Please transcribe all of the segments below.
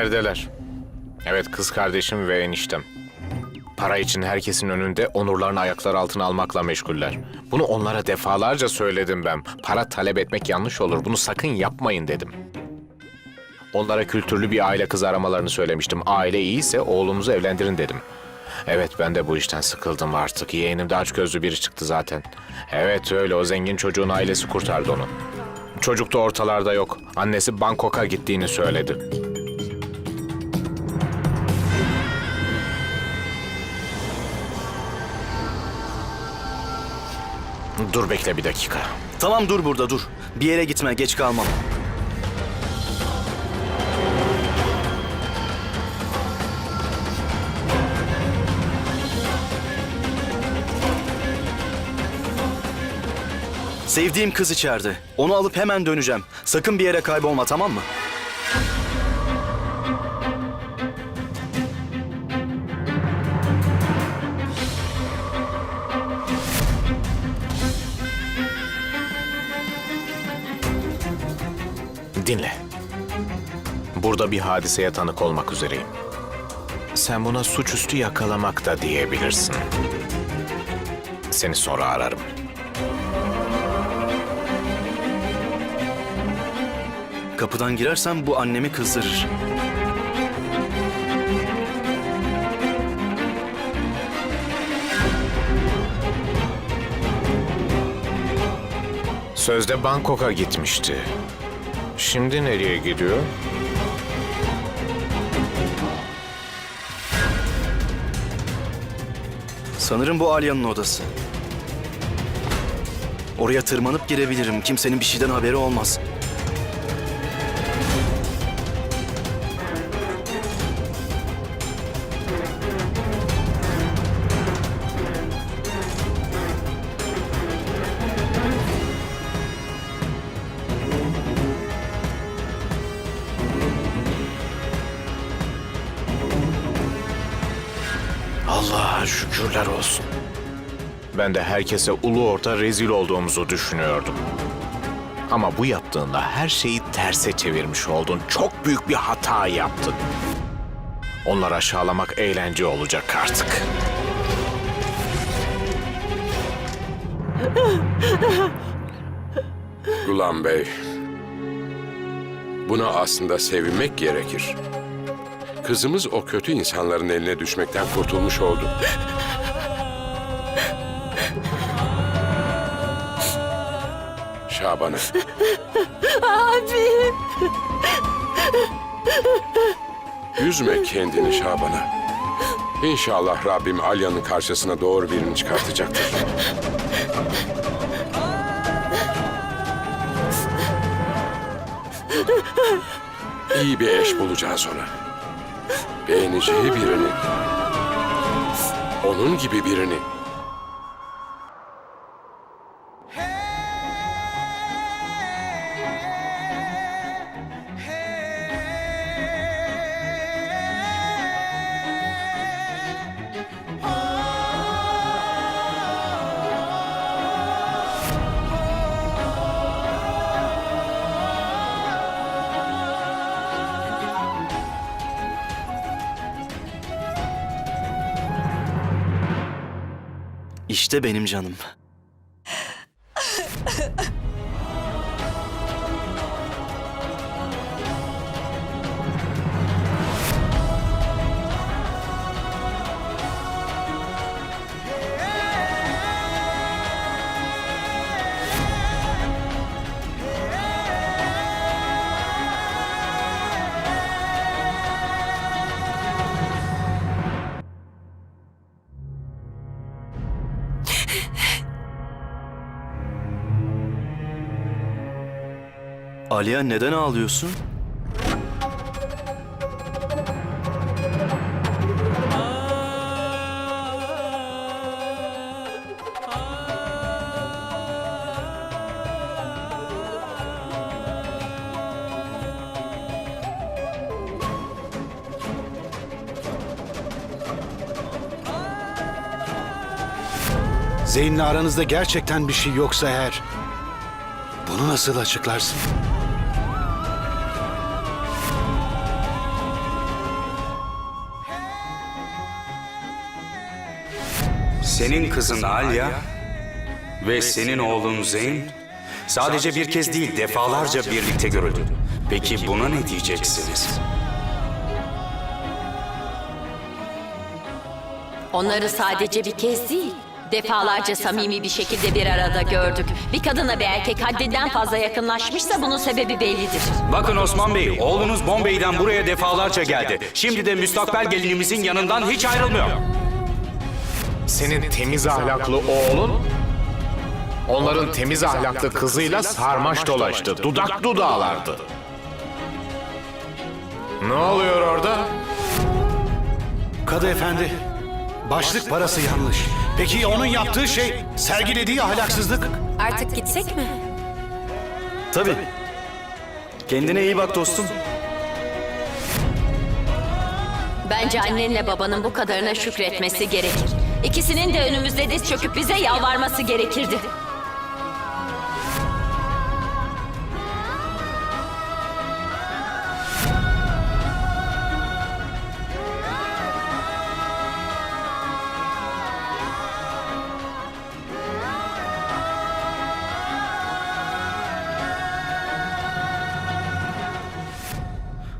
Neredeler? Evet kız kardeşim ve eniştem. Para için herkesin önünde onurlarını ayaklar altına almakla meşguller. Bunu onlara defalarca söyledim ben. Para talep etmek yanlış olur. Bunu sakın yapmayın dedim. Onlara kültürlü bir aile kız aramalarını söylemiştim. Aile iyiyse oğlumuzu evlendirin dedim. Evet ben de bu işten sıkıldım artık. Yeğenim de açgözlü biri çıktı zaten. Evet öyle o zengin çocuğun ailesi kurtardı onu. Çocuk da ortalarda yok. Annesi Bangkok'a gittiğini söyledi. Dur bekle bir dakika. Tamam dur burada dur. Bir yere gitme geç kalmam. Sevdiğim kız içeride. Onu alıp hemen döneceğim. Sakın bir yere kaybolma tamam mı? Dinle. Burada bir hadiseye tanık olmak üzereyim. Sen buna suçüstü yakalamak da diyebilirsin. Seni sonra ararım. Kapıdan girersem bu annemi kızdırır. Sözde Bangkok'a gitmişti. Şimdi nereye gidiyor? Sanırım bu Alya'nın odası. Oraya tırmanıp girebilirim. Kimsenin bir şeyden haberi olmaz. Allah'a şükürler olsun. Ben de herkese ulu orta rezil olduğumuzu düşünüyordum. Ama bu yaptığında her şeyi terse çevirmiş oldun. Çok büyük bir hata yaptın. Onları aşağılamak eğlence olacak artık. Gulam Bey, buna aslında sevinmek gerekir. Kızımız o kötü insanların eline düşmekten kurtulmuş oldu. Şaban'ı. Abi. Üzme kendini Şaban'a. İnşallah Rabbim Alya'nın karşısına doğru birini çıkartacaktır. İyi bir eş bulacağız ona. Beğeneceği birini. Onun gibi birini. İşte benim canım. Aliya neden ağlıyorsun? Zeyn'le aranızda gerçekten bir şey yoksa eğer... Bunu nasıl açıklarsın? Senin kızın Alya ve senin oğlun Zeyn sadece bir kez değil defalarca birlikte görüldü. Peki buna ne diyeceksiniz? Onları sadece bir kez değil, defalarca samimi bir şekilde bir arada gördük. Bir kadınla bir erkek haddinden fazla yakınlaşmışsa bunun sebebi bellidir. Bakın Osman Bey, oğlunuz Bombay'den buraya defalarca geldi. Şimdi de müstakbel gelinimizin yanından hiç ayrılmıyor. Senin temiz ahlaklı oğlun onların temiz ahlaklı kızıyla sarmaş dolaştı. Dudak dudağlardı. Ne oluyor orada? Kadı efendi, başlık parası yanlış. Peki onun yaptığı şey, sergilediği ahlaksızlık? Artık gitsek mi? Tabii. Kendine iyi bak dostum. Bence annenle babanın bu kadarına şükretmesi gerekir. İkisinin de önümüzde diz çöküp bize yalvarması gerekirdi.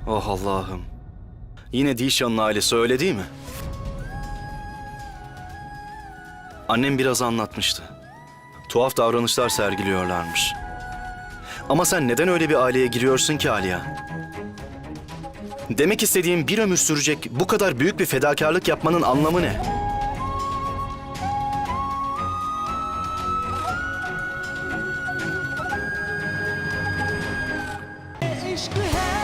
Oh Allah'ım. Yine Dişan'ın ailesi öyle değil mi? Annem biraz anlatmıştı. Tuhaf davranışlar sergiliyorlarmış. Ama sen neden öyle bir aileye giriyorsun ki Aliya? Demek istediğim bir ömür sürecek bu kadar büyük bir fedakarlık yapmanın anlamı ne? Eşkı her